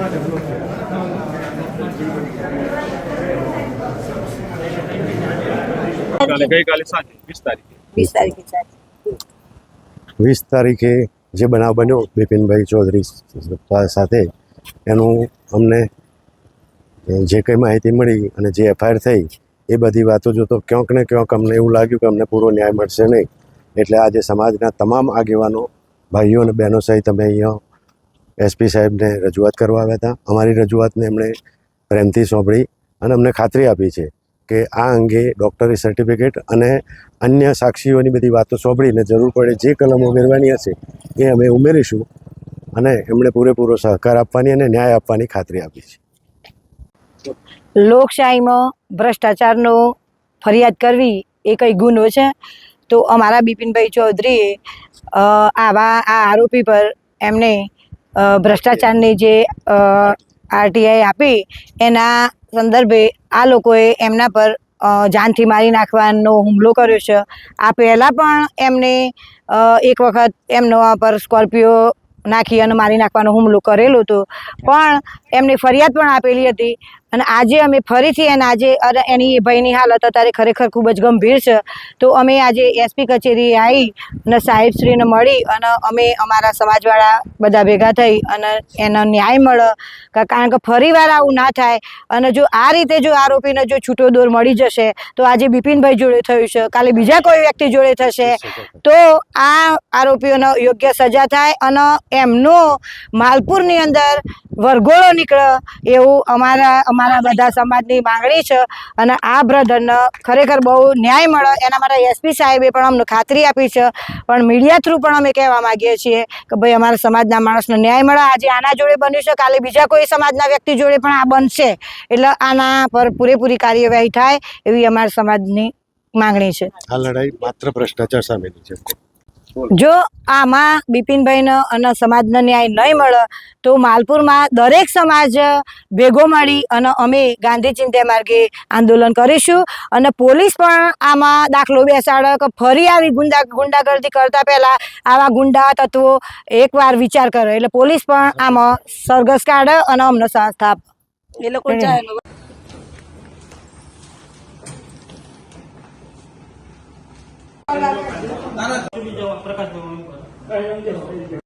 અહીંયા આવો કાલે ગઈકાલે સાંજે વીસ તારીખે. વીસ તારીખે વીસ તારીખે જે બનાવ બન્યો બિપિનભાઈ ચૌધરી સાથે એનું અમને જે કંઈ માહિતી મળી અને જે એફઆઈઆર થઈ એ બધી વાતો જોતો ક્યાંક ને ક્યાંક અમને એવું લાગ્યું કે અમને પૂરો ન્યાય મળશે નહીં. એટલે આજે સમાજના તમામ આગેવાનો ભાઈઓ અને બહેનો સહિત અમે અહીંયા એસપી સાહેબને રજૂઆત કરવા આવ્યા હતા. અમારી રજૂઆતને એમણે પ્રેમથી સોંપડી અને અમને ખાતરી આપી છે કે આ અંગે ડૉક્ટરી સર્ટિફિકેટ અને અન્ય સાક્ષીઓની બધી વાતો સોંપડીને જરૂર પડે જે કલમો ઉમેરવાની હશે એ અમે ઉમેરીશું અને એમણે પૂરેપૂરો સહકાર આપવાની અને ન્યાય આપવાની ખાતરી આપી છે. લોકશાહીમાં ભ્રષ્ટાચારનો ફરિયાદ કરવી એ કંઈ ગુનો છે? તો અમારા બિપિનભાઈ ચૌધરીએ આવા આ આરોપી પર એમને ભ્રષ્ટાચારની જે આરટીઆઈ આપી, એના સંદર્ભે આ લોકોએ એમના પર જાનથી મારી નાખવાનો હુમલો કર્યો છે. આ પહેલાં પણ એમને એક વખત એમનો પર સ્કોર્પિયો નાખી અને મારી નાખવાનો હુમલો કરેલો હતો. પણ એમની ફરિયાદ પણ આપેલી હતી. અને આજે અમે ફરીથી એને આજે એની ભાઈની હાલત અત્યારે ખરેખર ખૂબ જ ગંભીર છે. તો અમે આજે એસપી કચેરીએ આવી અને સાહેબશ્રીને મળી અને અમે અમારા સમાજવાળા બધા ભેગા થઈ અને એનો ન્યાય મળે. કારણ કે ફરીવાર આવું ના થાય અને જો આ રીતે જો આરોપીને જો છૂટો દોર મળી જશે, તો આજે બિપિનભાઈ જોડે થયું છે. કાલે બીજા કોઈ વ્યક્તિ જોડે થશે, તો આ આરોપીઓનો યોગ્ય સજા થાય અને એમનો માલપુરની અંદર વરઘોડો નીકળે એવું અમારા અમારા બધા સમાજની માંગણી છે. અને આ બ્રધરને ખરેખર બહુ ન્યાય મળે. એના માટે એસપી સાહેબે પણ અમને ખાતરી આપી છે. પણ મીડિયા થ્રુ પણ અમે કહેવા માગીએ છીએ કે ભાઈ અમારા સમાજના માણસને ન્યાય મળે. આજે આના જોડે બન્યું છે. કાલે બીજા કોઈ સમાજના વ્યક્તિ જોડે પણ આ બનશે. એટલે આના પર પૂરેપૂરી કાર્યવાહી થાય એવી અમારા સમાજની માંગણી છે. આ લડાઈ માત્ર ભ્રષ્ટાચાર સામેની છે. જો આમાં બિપિનભાઈને અને સમાજનો ન્યાય નહીં મળે તો માલપુરમાં દરેક સમાજ ભેગો મળી અને અમે ગાંધી ચિંતા માર્ગે આંદોલન કરીશું. અને પોલીસ પણ આમાં દાખલો બેસાડે કે ફરી આવી ગુંડા ગુંડાગર્દી કરતા પહેલા આવા ગુંડા તત્વો એકવાર વિચાર કરે. એટલે પોલીસ પણ આમાં સરઘસ કાઢે અને અમને સાથ આપે. એ લોકો प्रकाश